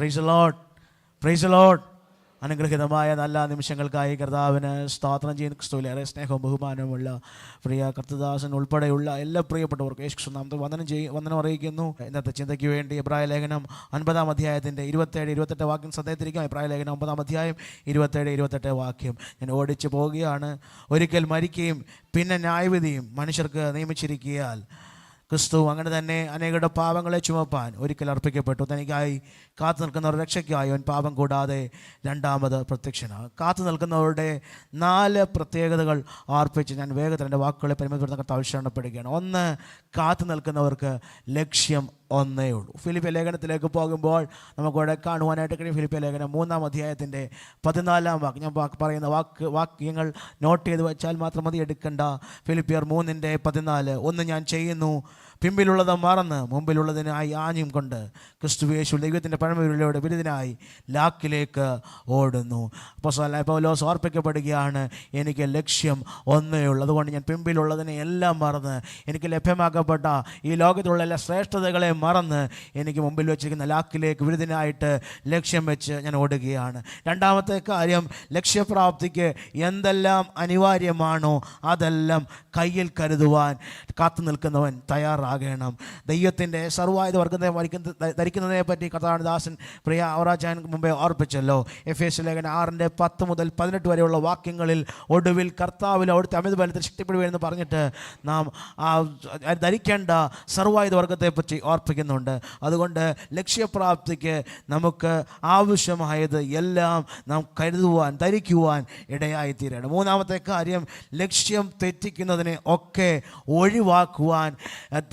Price Lord praise Lord അനുഗ്രഹിതമായ നല്ല നിമിഷങ്ങൾക്കായി കർത്താവിന് സ്തോത്രം ചെയ്യുന്ന ക്രിസ്തുവിലേറെ സ്നേഹവും ബഹുമാനവുമുള്ള പ്രിയ കർത്തദാസൻ ഉൾപ്പെടെയുള്ള എല്ലാ പ്രിയപ്പെട്ടവർക്കും യേശു നാമത്തെ വന്ദനം ചെയ്യും വന്ദനം അറിയിക്കുന്നു. ഇന്നത്തെ ചിന്തയ്ക്ക് വേണ്ടി അഭിപ്രായ ലേഖനം അൻപതാം അധ്യായത്തിന്റെ ഇരുപത്തേഴ് ഇരുപത്തെട്ട് വാക്യം ശ്രദ്ധയത്തിരിക്കും അഭിപ്രായ ലേഖനം ഒമ്പതാം അധ്യായം ഇരുപത്തേഴ് ഇരുപത്തെട്ട് വാക്യം. ഞാൻ ഓടിച്ചു പോവുകയാണ്. ഒരിക്കൽ മരിക്കുകയും പിന്നെ ന്യായവിധിയും മനുഷ്യർക്ക് നിയമിച്ചിരിക്കിയാൽ ക്രിസ്തു അങ്ങനെ തന്നെ അനേകരുടെ പാപങ്ങളെ ചുമപ്പാൻ ഒരിക്കൽ അർപ്പിക്കപ്പെട്ടു. തനിക്കായി കാത്തു നിൽക്കുന്നവർ രക്ഷയ്ക്കായി അവൻ പാപം കൂടാതെ രണ്ടാമത് പ്രത്യക്ഷനാണ്. കാത്തു നിൽക്കുന്നവരുടെ നാല് പ്രത്യേകതകൾ ആർപ്പിച്ച് ഞാൻ വേഗത്തിൽ എന്റെ വാക്കുകളെ പരിമിതപ്പെടുന്ന കർത്താവ് ആവശ്യപ്പെടുകയാണ് ഒന്ന് കാത്തു നിൽക്കുന്നവർക്ക് ലക്ഷ്യം ഒന്നേ ഉള്ളൂ. ഫിലിപ്പ് ലേഖനത്തിലേക്ക് പോകുമ്പോൾ നമുക്കിവിടെ കാണുവാനായിട്ട് കഴിയും. ഫിലിപ്പ് ലേഖനം മൂന്നാം അധ്യായത്തിന്റെ പതിനാലാം വാക്ക്. ഞാൻ പറയുന്ന വാക്ക് വാക്യങ്ങൾ നോട്ട് ചെയ്ത് വെച്ചാൽ മാത്രം മതി എടുക്കണ്ട. ഫിലിപ്പിയർ മൂന്നിന്റെ പതിനാല്. ഒന്ന് ഞാൻ ചെയ്യുന്നു. പിമ്പിലുള്ളത് മറന്ന് മുമ്പിലുള്ളതിനായി ആഞ്ഞും കൊണ്ട് ക്രിസ്തു യേശു ദൈവത്തിന്റെ പഴമയിലൂടെ ബിരുദിനായി ലാക്കിലേക്ക് ഓടുന്നു. അപ്പോൾ പൗലോസ് ഓർപ്പിക്കപ്പെടുകയാണ് എനിക്ക് ലക്ഷ്യം ഒന്നേ ഉള്ളൂ. അതുകൊണ്ട് ഞാൻ പിമ്പിലുള്ളതിനെ എല്ലാം മറന്ന് എനിക്ക് ലഭ്യമാക്കപ്പെട്ട ഈ ലോകത്തിലുള്ള എല്ലാ ശ്രേഷ്ഠതകളെ മറന്ന് എനിക്ക് മുമ്പിൽ വെച്ചിരിക്കുന്ന ലാക്കിലേക്ക് വിരുദ്ധനായിട്ട് ലക്ഷ്യം വെച്ച് ഞാൻ ഓടുകയാണ്. രണ്ടാമത്തെ കാര്യം ലക്ഷ്യപ്രാപ്തിക്ക് എന്തെല്ലാം അനിവാര്യമാണോ അതെല്ലാം കയ്യിൽ കരുതുവാൻ കാത്തു നിൽക്കുന്നവൻ തയ്യാറാകണം ദൈവത്തിന്റെ സർവായുധ വർഗത്തെ വരിക്കുന്ന ധരിക്കുന്നതിനെ പറ്റി കഥാദാസൻ പ്രിയ ഔറാജാൻ മുമ്പേ ഓർപ്പിച്ചല്ലോ. എഫ് എസ് ലേഖന ആറിന്റെ പത്ത് മുതൽ പതിനെട്ട് വരെയുള്ള വാക്യങ്ങളിൽ ഒടുവിൽ കർത്താവിൽ അവിടുത്തെ അമിത ബലത്തിൽ ശക്തിപ്പെടുകയെന്ന് പറഞ്ഞിട്ട് നാം ധരിക്കേണ്ട സർവായുധ വർഗത്തെ പറ്റി ഓർപ്പിക്കുന്നുണ്ട്. അതുകൊണ്ട് ലക്ഷ്യപ്രാപ്തിക്ക് നമുക്ക് ആവശ്യമായത് എല്ലാം നാം കരുതുവാൻ ധരിക്കുവാൻ ഇടയായിത്തീരണം. മൂന്നാമത്തെ കാര്യം ലക്ഷ്യം തെറ്റിക്കുന്നതിനെ ഒക്കെ ഒഴിവാക്കുവാൻ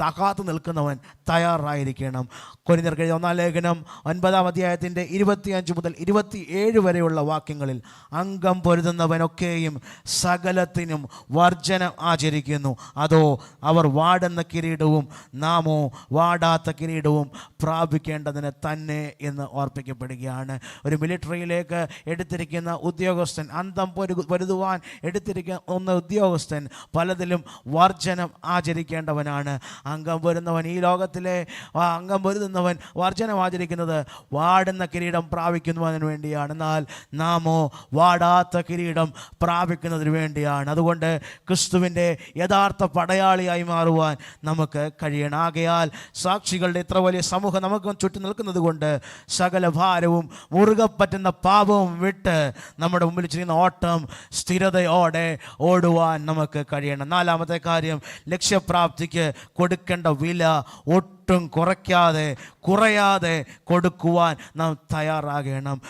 തകാത്തു നിൽക്കുന്നവൻ തയ്യാറായിരിക്കണം. കൊരിന്തർക്ക് എഴുതിയ ഒന്നാം ലേഖനം ഒൻപതാം അധ്യായത്തിന്റെ ഇരുപത്തിയഞ്ച് മുതൽ ഇരുപത്തി ഏഴ് വരെയുള്ള വാക്യങ്ങളിൽ അംഗം പൊരുതുന്നവനൊക്കെയും സകലത്തിനും വർജനം ആചരിക്കുന്നു. അതോ അവർ വാടുന്ന കിരീടവും നാമോ വാടാത്ത കിരീടവും പ്രാപിക്കേണ്ടതിന് തന്നെ എന്ന് ഓർപ്പിക്കപ്പെടുകയാണ്. ഒരു മിലിറ്ററിയിലേക്ക് എടുത്തിരിക്കുന്ന ഉദ്യോഗസ്ഥൻ അന്തം പൊരു പൊരുതുവാൻ എടുത്തിരിക്കുന്ന ഉദ്യോഗസ്ഥൻ പലതിലും വർജനം ആചരിക്കേണ്ടവനാണ്. അംഗം പൊരുന്നവൻ ഈ ലോകത്തിലെ അംഗം പൊരുതുന്നവൻ വർജനം ആചരിക്കുന്നത് വാടുന്ന കിരീടം പ്രാപിക്കുന്നതിന് വേണ്ടിയാണ്. എന്നാൽ നാമോ വാടാത്ത കിരീടം പ്രാപിക്കുന്നതിന് വേണ്ടിയാണ്. അതുകൊണ്ട് ക്രിസ്തുവിന്റെ യഥാർത്ഥ പടയാളിയായി മാറുവാൻ നമുക്ക് കഴിയണം. ആകയാൽ സാക്ഷികളുടെ ഇത്ര വലിയ സമൂഹം നമുക്ക് ചുറ്റി നിൽക്കുന്നത് കൊണ്ട് സകല ഭാരവും മുറുകെ പറ്റുന്ന പാപവും വിട്ട് നമ്മുടെ മുമ്പിൽ ചെയ്യുന്ന ഓട്ടം സ്ഥിരതയോടെ ഓടുവാൻ നമുക്ക് കഴിയണം. നാലാമത്തെ കാര്യം ലക്ഷ്യപ്രാപ്തിക്ക് കൊടുക്കേണ്ട വില ഒട്ടും കുറയ്ക്കാതെ കുറയാതെ കൊടുക്കുവാൻ നാം തയ്യാറാകണം.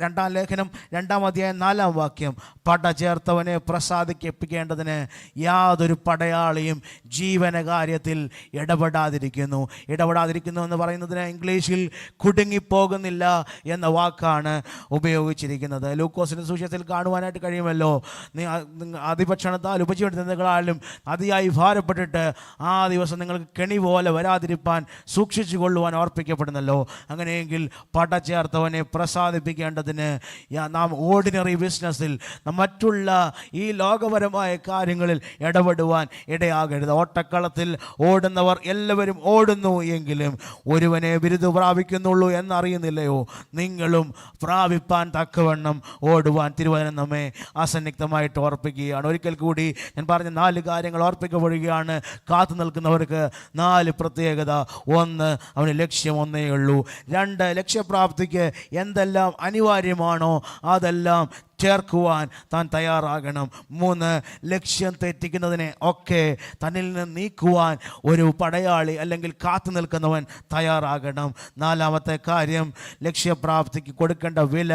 രണ്ടാം ലേഖനം രണ്ടാം അധ്യായം നാലാം വാക്യം. പട ചേർത്തവനെ പ്രസാദിക്കപ്പിക്കേണ്ടതിന് യാതൊരു പടയാളിയും ജീവന കാര്യത്തിൽ ഇടപെടാതിരിക്കുന്നു. ഇടപെടാതിരിക്കുന്നു എന്ന് പറയുന്നതിന് ഇംഗ്ലീഷിൽ കുടുങ്ങിപ്പോകുന്നില്ല എന്ന വാക്കാണ് ഉപയോഗിച്ചിരിക്കുന്നത്. ലൂക്കോസിന്റെ സൂക്ഷ്യത്തിൽ കാണുവാനായിട്ട് കഴിയുമല്ലോ? അതിഭക്ഷണത്താൽ ഉപജീവനങ്ങളാലും അതിയായി ഭാരപ്പെട്ടിട്ട് ആ ദിവസം നിങ്ങൾക്ക് കെണി പോലെ വരാതിരിപ്പാൻ സൂക്ഷിച്ചു കൊള്ളുവാൻ ഓർപ്പിക്കപ്പെടുന്നല്ലോ. അങ്ങനെയെങ്കിൽ പട ചേർത്തവനെ പ്രസാദിപ്പിക്കേണ്ടതിന് നാം ഓർഡിനറി ബിസിനസ്സിൽ മറ്റുള്ള ഈ ലോകപരമായ കാര്യങ്ങളിൽ ഇടപെടുവാൻ ഇടയാകരുത്. ഓട്ടക്കളത്തിൽ ഓടുന്നവർ എല്ലാവരും ഓടുന്നു എങ്കിലും ഒരുവനെ ബിരുദ പ്രാപിക്കുന്നുള്ളൂ എന്നറിയുന്നില്ലയോ? നിങ്ങളും പ്രാപിപ്പാൻ തക്കവണ്ണം ഓടുവാൻ തിരുവനന്തപുരം നമ്മെ അസന്നിഗ്ധമായിട്ട് ഓർപ്പിക്കുകയാണ്. ഒരിക്കൽ കൂടി ഞാൻ പറഞ്ഞ നാല് കാര്യങ്ങൾ ഓർപ്പിക്കപ്പെടുകയാണ്. കാത്തു നിൽക്കുന്നവർക്ക് നാല് പ്രത്യേകത. ഒന്ന് അവന് ലക്ഷ്യം ഒന്നേ ഉള്ളൂ രണ്ട് ലക്ഷ്യപ്രാപ്തിക്ക് എന്തെല്ലാം അനിവാര്യമാണോ അതെല്ലാം ചേർക്കുവാൻ താൻ തയ്യാറാകണം. മൂന്ന് ലക്ഷ്യം തെറ്റിക്കുന്നതിനെ ഒക്കെ തന്നിൽ നിന്ന് നീക്കുവാൻ ഒരു പടയാളി അല്ലെങ്കിൽ കാത്തു നിൽക്കുന്നവൻ തയ്യാറാകണം. നാലാമത്തെ കാര്യം ലക്ഷ്യപ്രാപ്തിക്ക് കൊടുക്കേണ്ട വില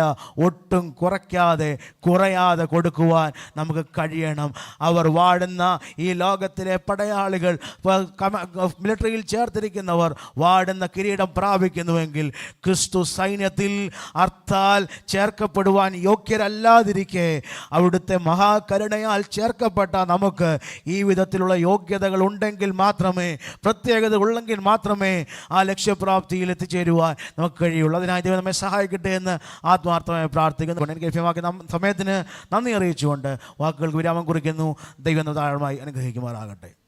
ഒട്ടും കുറയ്ക്കാതെ കുറയാതെ കൊടുക്കുവാൻ നമുക്ക് കഴിയണം. അവർ വാടുന്ന ഈ ലോകത്തിലെ പടയാളികൾ മിലിറ്ററിയിൽ ചേർത്തിരിക്കുന്നവർ വാടുന്ന കിരീടം പ്രാപിക്കുന്നുവെങ്കിൽ ക്രിസ്തു സൈന്യത്തിൽ അർത്ഥാൽ ചേർക്കപ്പെടുവാൻ യോഗ്യരല്ലാതിരിക്കെ അവിടുത്തെ മഹാകരുണയാൽ ചേർക്കപ്പെട്ട നമുക്ക് ഈ വിധത്തിലുള്ള യോഗ്യതകൾ ഉണ്ടെങ്കിൽ മാത്രമേ പ്രത്യേകത ഉള്ളെങ്കിൽ മാത്രമേ ആ ലക്ഷ്യപ്രാപ്തിയിൽ എത്തിച്ചേരുവാൻ നമുക്ക് കഴിയുള്ളൂ. അതിനായി ദൈവം നമ്മെ സഹായിക്കട്ടെ എന്ന് ആത്മാർത്ഥമായി പ്രാർത്ഥിക്കുന്നു. എനിക്ക് ലഭ്യമാക്കിയ നം- സമയത്തിന് നന്ദി അറിയിച്ചുകൊണ്ട് വാക്കുകൾക്ക് വിരാമം കുറിക്കുന്നു. ദൈവം താഴമായി അനുഗ്രഹിക്കുമാറാകട്ടെ.